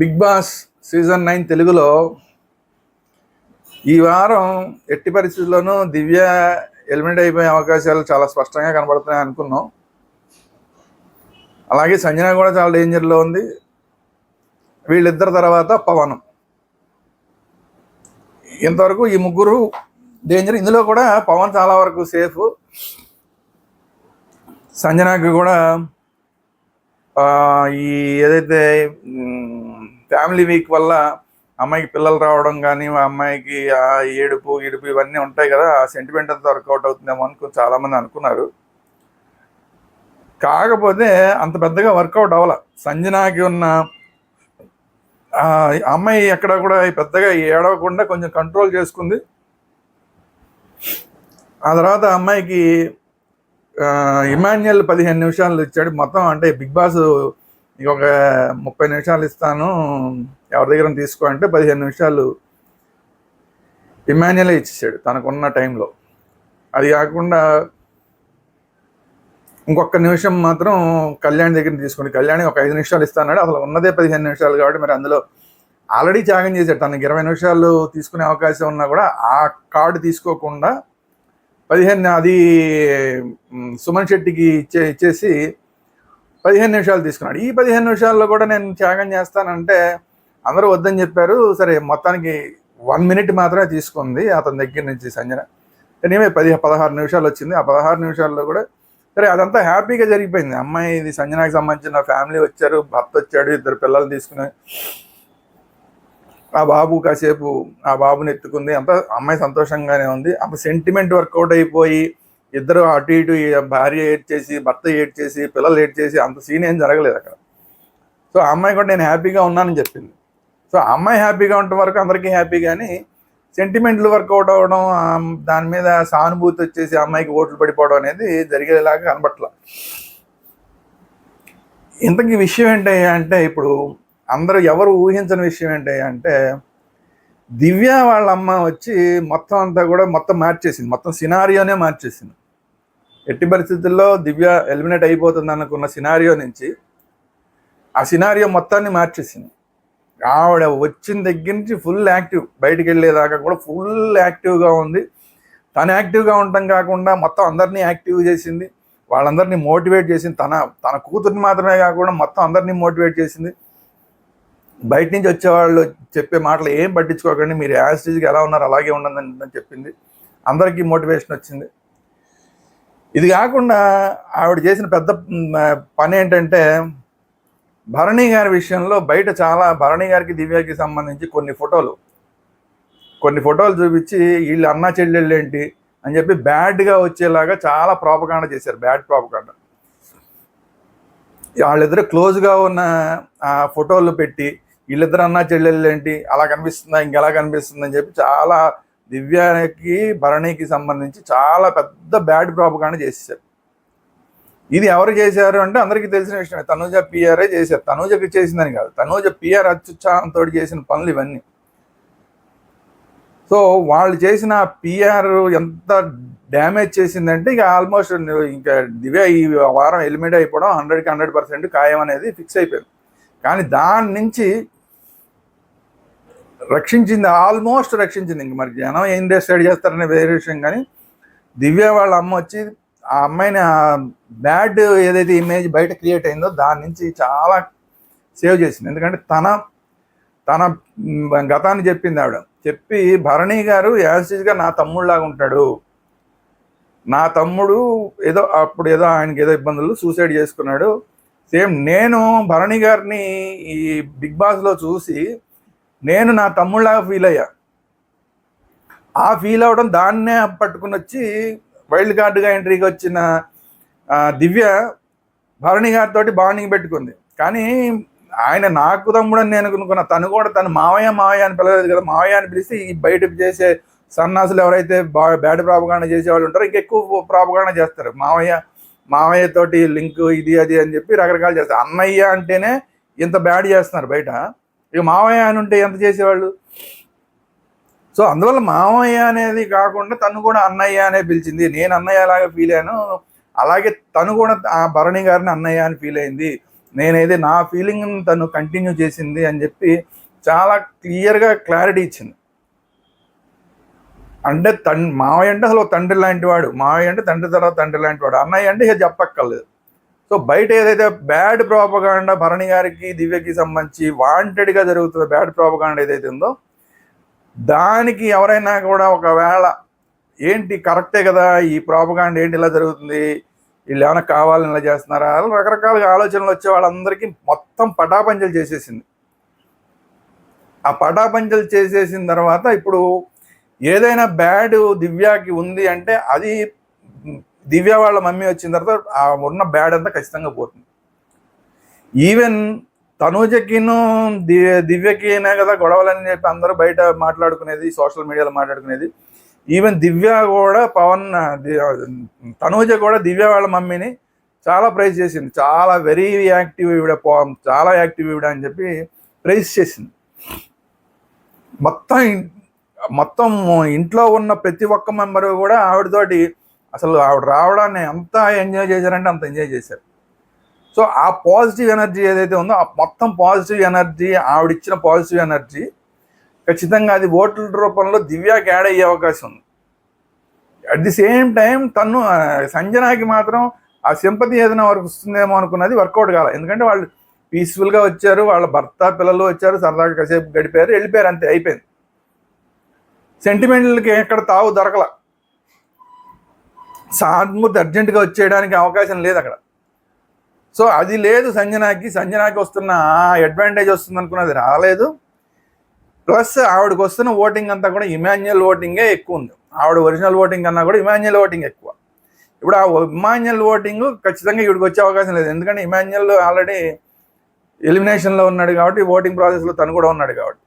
Big boss season nine తెలుగులో ఈ వారం ఎట్టి పరిస్థితుల్లోనూ దివ్య ఎలిమినేట్ అయిపోయే అవకాశాలు చాలా స్పష్టంగా కనబడుతున్నాయి అనుకున్నాం. అలాగే సంజన కూడా చాలా డేంజర్లో ఉంది. వీళ్ళిద్దరి తర్వాత పవన్. ఇంతవరకు ఈ ముగ్గురు డేంజర్. ఇందులో కూడా పవన్ చాలా వరకు సేఫ్. సంజనాకి కూడా ఈ ఏదైతే ఫ్యామిలీ వీక్ వల్ల అమ్మాయికి పిల్లలు రావడం కానీ ఆ అమ్మాయికి ఆ ఏడుపు ఇడుపు ఇవన్నీ ఉంటాయి కదా ఆ సెంటిమెంట్ అంతా వర్కౌట్ అవుతుందేమో అనుకుని చాలామంది అనుకున్నారు. కాకపోతే అంత పెద్దగా వర్కౌట్ అవ్వాల. సంజనాకి ఉన్న అమ్మాయి ఎక్కడ కూడా పెద్దగా ఏడవకుండా కొంచెం కంట్రోల్ చేసుకుంది. ఆ తర్వాత అమ్మాయికి ఇమాన్యుయల్ పదిహేను నిమిషాలు ఇచ్చాడు. మొత్తం అంటే బిగ్ బాస్ నీకు ఒక ముప్పై నిమిషాలు ఇస్తాను. ఎవరి దగ్గర తీసుకో అంటే పదిహేను నిమిషాలు ఇమాన్యులే ఇచ్చేసాడు తనకున్న టైంలో. అది కాకుండా ఇంకొక నిమిషం మాత్రం కళ్యాణ్ దగ్గర తీసుకోండి. కళ్యాణ్ ఒక ఐదు నిమిషాలు ఇస్తాడు అసలు ఉన్నదే పదిహేను నిమిషాలు కాబట్టి మరి అందులో ఆల్రెడీ త్యాగం చేశాడు. తనకి ఇరవై నిమిషాలు తీసుకునే అవకాశం ఉన్నా కూడా ఆ కార్డు తీసుకోకుండా పదిహేను అది సుమన్ శెట్టికి ఇచ్చే ఇచ్చేసి పదిహేను నిమిషాలు తీసుకున్నాడు. ఈ పదిహేను నిమిషాల్లో కూడా నేను త్యాగం చేస్తానంటే అందరూ వద్దని చెప్పారు. సరే మొత్తానికి వన్ మినిట్ మాత్రమే తీసుకుంది అతని దగ్గర నుంచి సంజన. నేమే పది పదహారు నిమిషాలు వచ్చింది. ఆ పదహారు నిమిషాల్లో కూడా సరే అదంతా హ్యాపీగా జరిగిపోయింది. అమ్మాయి ఇది సంజనాకి సంబంధించిన ఫ్యామిలీ వచ్చారు భర్త వచ్చాడు ఇద్దరు పిల్లలు తీసుకుని ఆ బాబు కాసేపు ఆ బాబుని ఎత్తుకుంది. అంత అమ్మాయి సంతోషంగానే ఉంది. అంత సెంటిమెంట్ వర్కౌట్ అయిపోయి ఇద్దరు అటు ఇటు భార్య ఏడ్ చేసి భర్త ఏడ్ చేసి పిల్లలు ఏడ్ చేసి అంత సీన్ ఏం జరగలేదు అక్కడ. సో ఆ అమ్మాయి కూడా నేను హ్యాపీగా ఉన్నానని చెప్పింది. సో ఆ అమ్మాయి హ్యాపీగా ఉండటం వరకు అందరికీ హ్యాపీ కానీ సెంటిమెంట్లు వర్కౌట్ అవ్వడం దాని మీద సానుభూతి వచ్చేసి అమ్మాయికి ఓట్లు పడిపోవడం అనేది జరిగేలాగా కనబట్ల. ఇంతకీ విషయం ఏంటయ్యా అంటే ఇప్పుడు అందరూ ఎవరు ఊహించని విషయం ఏంటయ్యా అంటే దివ్య వాళ్ళ అమ్మ వచ్చి మొత్తం అంతా కూడా మొత్తం మార్చేసింది. మొత్తం సినారియోనే మార్చేసింది. ఎట్టి పరిస్థితుల్లో దివ్య ఎలిమినేట్ అయిపోతుంది అనుకున్న సినారియో నుంచి ఆ సినారియో మొత్తాన్ని మార్చేసింది. ఆవిడ వచ్చిన దగ్గర నుంచి ఫుల్ యాక్టివ్ బయటికి వెళ్ళేదాకా కూడా ఫుల్ యాక్టివ్గా ఉంది. తను యాక్టివ్గా ఉండటం కాకుండా మొత్తం అందరినీ యాక్టివ్ చేసింది. వాళ్ళందరినీ మోటివేట్ చేసింది. తన తన కూతుర్ని మాత్రమే కాకుండా మొత్తం అందరినీ మోటివేట్ చేసింది. బయట నుంచి వచ్చేవాళ్ళు చెప్పే మాటలు ఏం పట్టించుకోకండి. మీరు యాసిడ్గా ఎలా ఉన్నారు అలాగే ఉండండి అని చెప్పింది. అందరికీ మోటివేషన్ వచ్చింది. ఇది కాకుండా ఆవిడ చేసిన పెద్ద పని ఏంటంటే భరణి గారి విషయంలో బయట చాలా భరణి గారికి దివ్యకి సంబంధించి కొన్ని ఫోటోలు. కొన్ని ఫోటోలు చూపించి వీళ్ళు అన్నా చెల్లెళ్ళు ఏంటి అని చెప్పి బ్యాడ్గా వచ్చేలాగా చాలా ప్రాపకాండ చేశారు. బ్యాడ్ ప్రాపకాండ వాళ్ళిద్దరు క్లోజ్గా ఉన్న ఆ ఫోటోలు పెట్టి వీళ్ళిద్దరు అన్నా చెల్లెళ్ళు ఏంటి? అలా కనిపిస్తుందా? ఇంకెలా కనిపిస్తుందని చెప్పి చాలా దివ్యానికి భరణికి సంబంధించి చాలా పెద్ద బ్యాడ్ ప్రాపకాండ చేసేసారు ఇది ఎవరు చేశారు అంటే అందరికీ తెలిసిన విషయం తనూజ పిఆర్ఏ చేశారు. తనూజకి చేసిందని కాదు. తనూజ పిఆర్ అత్యుత్సాహంతో చేసిన పనులు ఇవన్నీ. సో వాళ్ళు చేసిన పిఆర్ ఎంత డ్యామేజ్ చేసిందంటే ఇక ఆల్మోస్ట్ ఇంకా దివ్య ఈ వారం ఎలిమినేట్ అయిపోవడం హండ్రెడ్కి హండ్రెడ్ పర్సెంట్ ఖాయం అనేది ఫిక్స్ అయిపోయింది. కానీ దాని నుంచి రక్షించింది ఆల్మోస్ట్ రక్షించింది. ఇంక మరి జనం ఏం డిసైడ్ చేస్తారనే వేరే విషయం కానీ దివ్య వాళ్ళ అమ్మ వచ్చి ఆ అమ్మాయిని ఆ బ్యాడ్ ఏదైతే ఇమేజ్ బయట క్రియేట్ అయిందో దాని నుంచి చాలా సేవ్ చేసింది. ఎందుకంటే తన తన గతాన్ని చెప్పింది ఆవిడ. చెప్పి భరణి గారు యాసిజ్గా నా తమ్ముళ్ళలాగా ఉంటాడు. నా తమ్ముడు ఏదో అప్పుడు ఏదో ఆయనకి ఏదో ఇబ్బందులు సూసైడ్ చేసుకున్నాడు. సేమ్ నేను భరణి గారిని ఈ బిగ్ బాస్లో చూసి నేను నా తమ్ముళ్ళలాగా ఫీల్ అయ్యా. ఆ ఫీల్ అవ్వడం దాన్నే పట్టుకుని వచ్చి వైల్డ్ కార్డుగా ఎంట్రీకి వచ్చిన దివ్య భరణి గారితో బాండింగ్ పెట్టుకుంది. కానీ ఆయన నాకు తమ్ముడు అని నేను అనుకున్న తను కూడా తను మావయ్య మావయ్య అని పిలవలేదు కదా మావయ్య అని పిలిస్తే ఈ బయట చేసే సన్నాసులు ఎవరైతే బా బ్యాడ్ ప్రాపగాండ చేసే వాళ్ళు ఉంటారో ఇంకెక్కువ ప్రాపగాండ చేస్తారు. మావయ్య మావయ్య తోటి లింక్ ఇది అది అని చెప్పి రకరకాలు చేస్తారు. అన్నయ్య అంటేనే ఇంత బ్యాడ్ చేస్తున్నారు బయట. ఇక మావయ్య అని ఉంటే ఎంత చేసేవాళ్ళు? సో అందువల్ల మామయ్య అనేది కాకుండా తను కూడా అన్నయ్య అనే పిలిచింది. నేను అన్నయ్య లాగా ఫీల్ అయ్యాను. అలాగే తను కూడా ఆ భరణి గారిని అన్నయ్య అని ఫీల్ అయింది. నేనైతే నా ఫీలింగ్ తను కంటిన్యూ చేసింది అని చెప్పి చాలా క్లియర్గా క్లారిటీ ఇచ్చింది. అంటే తన్ మావయ్య అంటే అసలు తండ్రి లాంటి వాడు. మావయ్య అంటే తండ్రి తర్వాత తండ్రి లాంటి వాడు. అన్నయ్య అంటే ఇక చెప్పక్కర్లేదు. సో బయట ఏదైతే బ్యాడ్ ప్రాపగాండ భరణి గారికి దివ్యకి సంబంధించి వాంటెడ్గా జరుగుతుందో బ్యాడ్ ప్రాపగాండ ఏదైతే ఉందో దానికి ఎవరైనా కూడా ఒకవేళ ఏంటి కరెక్టే కదా ఈ ప్రాపగాండ ఏంటి ఇలా జరుగుతుంది వీళ్ళు ఏమైనా కావాలని ఇలా చేస్తున్నారా అలా రకరకాలుగా ఆలోచనలు వచ్చే వాళ్ళందరికీ మొత్తం పటాపంచలు చేసేసింది. ఆ పటాపంచలు చేసేసిన తర్వాత ఇప్పుడు ఏదైనా బ్యాడ్ దివ్యాకి ఉంది అంటే అది దివ్య వాళ్ళ మమ్మీ వచ్చిన తర్వాత ఆ ఉన్న బ్యాడ్ అంతా ఖచ్చితంగా పోతుంది. ఈవెన్ తనూజకిను దివ్యకినే కదా గొడవలని చెప్పి అందరూ బయట మాట్లాడుకునేది సోషల్ మీడియాలో మాట్లాడుకునేది. ఈవెన్ దివ్య కూడా పవన్ తనూజ కూడా దివ్య వాళ్ళ మమ్మీని చాలా ప్రైజ్ చేసింది. చాలా వెరీ యాక్టివ్ ఈవిడ పో- చాలా యాక్టివ్ ఈవిడ అని చెప్పి ప్రైజ్ చేసింది. మొత్తం మొత్తం ఇంట్లో ఉన్న ప్రతి ఒక్క మెంబరు కూడా ఆవిడతోటి అసలు ఆవిడ రావడాన్ని ఎంత ఎంజాయ్ చేశారంటే అంత ఎంజాయ్ చేశారు. సో ఆ పాజిటివ్ ఎనర్జీ ఏదైతే ఉందో ఆ మొత్తం పాజిటివ్ ఎనర్జీ ఆవిడిచ్చిన పాజిటివ్ ఎనర్జీ ఖచ్చితంగా అది ఓట్ల రూపంలో దివ్యాకి యాడ్ అయ్యే అవకాశం ఉంది. అట్ ది సేమ్ టైం తను సంజనాకి మాత్రం ఆ సింపతి ఏదైనా వరకు వస్తుందేమో అనుకున్నది వర్కౌట్ కాలే. ఎందుకంటే వాళ్ళు పీస్ఫుల్గా వచ్చారు వాళ్ళ భర్త పిల్లలు వచ్చారు సరదాగా కాసేపు గడిపారు వెళ్ళిపోయారు అంతే అయిపోయింది. సెంటిమెంట్లకి ఎక్కడ తావు దొరకల. సానుమూర్తి అర్జెంటుగా వచ్చేయడానికి అవకాశం లేదు అక్కడ. సో అది లేదు సంజనాకి సంజనాకి వస్తున్న అడ్వాంటేజ్ వస్తుంది అనుకున్నది రాలేదు. ప్లస్ ఆవిడకి వస్తున్న ఓటింగ్ అంతా కూడా ఇమాన్యువల్ ఓటింగే ఎక్కువ ఉంది. ఆవిడ ఒరిజినల్ ఓటింగ్ కన్నా కూడా ఇమాన్యువల్ ఓటింగ్ ఎక్కువ. ఇప్పుడు ఆ ఇమాన్యువల్ ఓటింగ్ ఖచ్చితంగా ఇవిడికి వచ్చే అవకాశం లేదు. ఎందుకంటే ఇమాన్యువల్ ఆల్రెడీ ఎలిమినేషన్లో ఉన్నాడు కాబట్టి ఓటింగ్ ప్రాసెస్లో తను కూడా ఉన్నాడు కాబట్టి.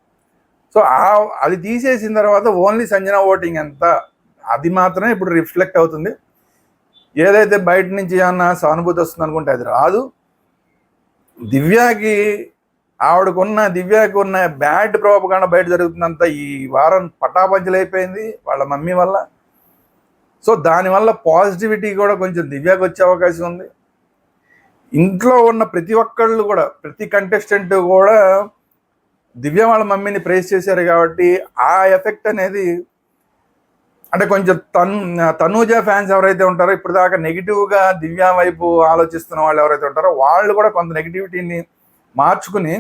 సో ఆ అది తీసేసిన తర్వాత ఓన్లీ సంజన ఓటింగ్ ఎంత అది మాత్రమే ఇప్పుడు రిఫ్లెక్ట్ అవుతుంది. ఏదైతే బయట నుంచి ఏమన్నా సానుభూతి వస్తుంది అనుకుంటే అది రాదు. దివ్యాకి ఆవిడకున్న దివ్యాకి ఉన్న బ్యాడ్ ప్రోపకాండ బయట జరుగుతుందంతా ఈ వారం పటాపంచలైపోయింది వాళ్ళ మమ్మీ వల్ల. సో దానివల్ల పాజిటివిటీ కూడా కొంచెం దివ్యాకి వచ్చే అవకాశం ఉంది. ఇంట్లో ఉన్న ప్రతి ఒక్కళ్ళు కూడా ప్రతి కంటెస్టెంట్ కూడా దివ్య వాళ్ళ మమ్మీని ప్రేస్ చేశారు కాబట్టి ఆ ఎఫెక్ట్ అనేది అంటే కొంచెం తన్ తనూజ ఫ్యాన్స్ ఎవరైతే ఉంటారో ఇప్పుడు దాకా నెగిటివ్గా దివ్య వైపు ఆలోచిస్తున్న వాళ్ళు ఎవరైతే ఉంటారో వాళ్ళు కూడా కొంత నెగిటివిటీని మార్చుకుని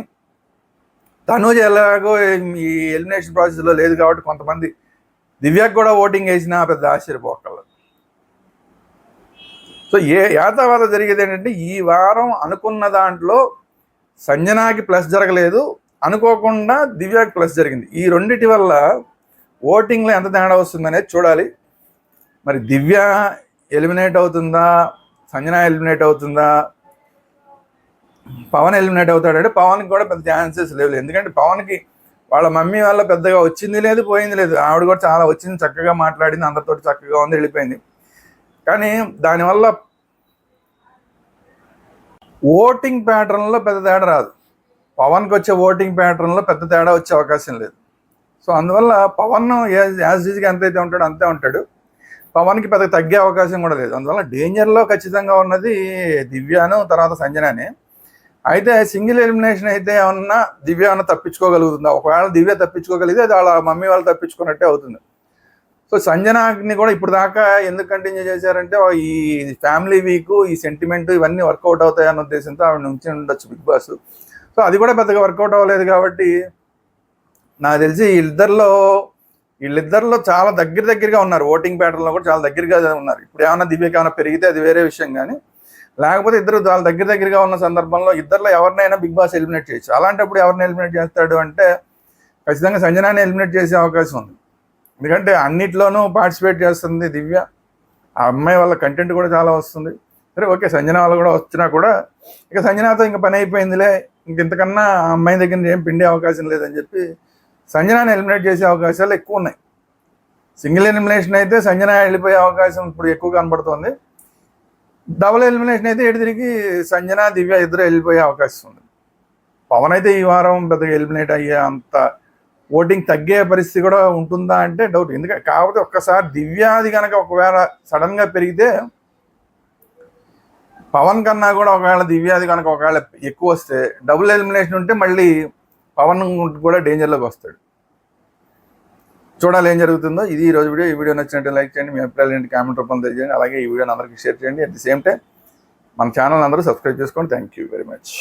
తనూజ ఎలాగో ఈ ఎలిమినేషన్ ప్రాసెస్లో లేదు కాబట్టి కొంతమంది దివ్యకు కూడా ఓటింగ్ వేసినా పెద్ద ఆశ్చర్యపోకలేదు సో ఏ యాతవాత జరిగేది ఏంటంటే ఈ వారం అనుకున్న దాంట్లో సంజనాకి ప్లస్ జరగలేదు. అనుకోకుండా దివ్యాకి ప్లస్ జరిగింది. ఈ రెండిటి వల్ల ఓటింగ్లో ఎంత తేడా వస్తుందనేది చూడాలి. మరి దివ్య ఎలిమినేట్ అవుతుందా? సంజన ఎలిమినేట్ అవుతుందా? పవన్ ఎలిమినేట్ అవుతాడంటే పవన్కి కూడా పెద్ద ఛాన్సెస్ లేవు. ఎందుకంటే పవన్కి వాళ్ళ మమ్మీ వల్ల పెద్దగా వచ్చింది లేదు పోయింది లేదు. ఆవిడ కూడా చాలా వచ్చింది చక్కగా మాట్లాడింది అందరితో చక్కగా ఉంది వెళ్ళిపోయింది. కానీ దానివల్ల ఓటింగ్ ప్యాటర్న్లో పెద్ద తేడా రాదు. పవన్కి వచ్చే ఓటింగ్ ప్యాటర్న్లో పెద్ద తేడా వచ్చే అవకాశం లేదు. సో అందువల్ల పవన్ యాజ్ ఈజ్గా ఎంతైతే ఉంటాడో అంతే ఉంటాడు. పవన్కి పెద్ద తగ్గే అవకాశం కూడా లేదు. అందువల్ల డేంజర్లో ఖచ్చితంగా ఉన్నది దివ్యాను తర్వాత సంజనానే. అయితే సింగిల్ ఎలిమినేషన్ అయితే ఏమన్నా దివ్య తప్పించుకోగలుగుతుంది? తప్పించుకోగలుగుతుందా ఒకవేళ దివ్య తప్పించుకోగలిగితే అది వాళ్ళ మమ్మీ వాళ్ళు తప్పించుకున్నట్టే అవుతుంది. సో సంజనాని కూడా ఇప్పుడు దాకా ఎందుకు కంటిన్యూ చేశారంటే ఈ ఫ్యామిలీ వీక్ ఈ సెంటిమెంట్ ఇవన్నీ వర్కౌట్ అవుతాయి అన్న ఉద్దేశంతో ఆవిడ నుంచి ఉండొచ్చు బిగ్ బాస్. సో అది కూడా పెద్దగా వర్కౌట్ అవ్వలేదు కాబట్టి నాకు తెలిసి వీళ్ళిద్దరిలో వీళ్ళిద్దరిలో చాలా దగ్గర దగ్గరగా ఉన్నారు. ఓటింగ్ ప్యాటర్న్లో కూడా చాలా దగ్గరగా ఉన్నారు. ఇప్పుడు ఏమైనా దివ్యకి ఏమైనా పెరిగితే అది వేరే విషయం కానీ లేకపోతే ఇద్దరు చాలా దగ్గర దగ్గరగా ఉన్న సందర్భంలో ఇద్దరిలో ఎవరినైనా బిగ్ బాస్ ఎలిమినేట్ చేయొచ్చు. అలాంటప్పుడు ఎవరిని ఎలిమినేట్ చేస్తాడు అంటే ఖచ్చితంగా సంజనాన్ని ఎలిమినేట్ చేసే అవకాశం ఉంది. ఎందుకంటే అన్నిట్లోనూ పార్టిసిపేట్ చేస్తుంది దివ్య. ఆ అమ్మాయి వాళ్ళ కంటెంట్ కూడా చాలా వస్తుంది. సరే ఓకే సంజన వాళ్ళు కూడా వచ్చినా కూడా ఇక సంజనాతో ఇంకా పని అయిపోయిందిలే. ఇంక ఇంతకన్నా ఆ అమ్మాయి దగ్గర ఏం పిండే అవకాశం లేదని చెప్పి సంజనాని ఎలిమినేట్ చేసే అవకాశాలు ఎక్కువ ఉన్నాయి. సింగిల్ ఎలిమినేషన్ అయితే సంజన వెళ్ళిపోయే అవకాశం ఇప్పుడు ఎక్కువ కనబడుతుంది. డబుల్ ఎలిమినేషన్ అయితే ఎటు తిరిగి సంజన దివ్య ఇద్దరు వెళ్ళిపోయే అవకాశం ఉంది. పవన్ అయితే ఈ వారం పెద్దగా ఎలిమినేట్ అయ్యే అంత ఓటింగ్ తగ్గే పరిస్థితి కూడా ఉంటుందా అంటే డౌట్ ఎందుకంటే కాకపోతే ఒక్కసారి దివ్యాది కనుక ఒకవేళ సడన్గా పెరిగితే పవన్ కన్నా కూడా ఒకవేళ దివ్యాది కనుక ఒకవేళ ఎక్కువ వస్తే డబుల్ ఎలిమినేషన్ ఉంటే మళ్ళీ పవన్ కూడా డేంజర్లోకి వస్తాడు. చూడాలి ఏం జరుగుతుందో. ఇది ఈ రోజు వీడియో. ఈ వీడియో నచ్చినట్టు లైక్ చేయండి. మీ అభిప్రాయాలు ఏంటి? కామెంట్ రూపంలో తెలియజేయండి. అలాగే ఈ వీడియోని అందరికీ షేర్ చేయండి. అట్ ది సేమ్ టైం మన ఛానల్ అందరూ సబ్స్క్రైబ్ చేసుకోండి. Thank you very much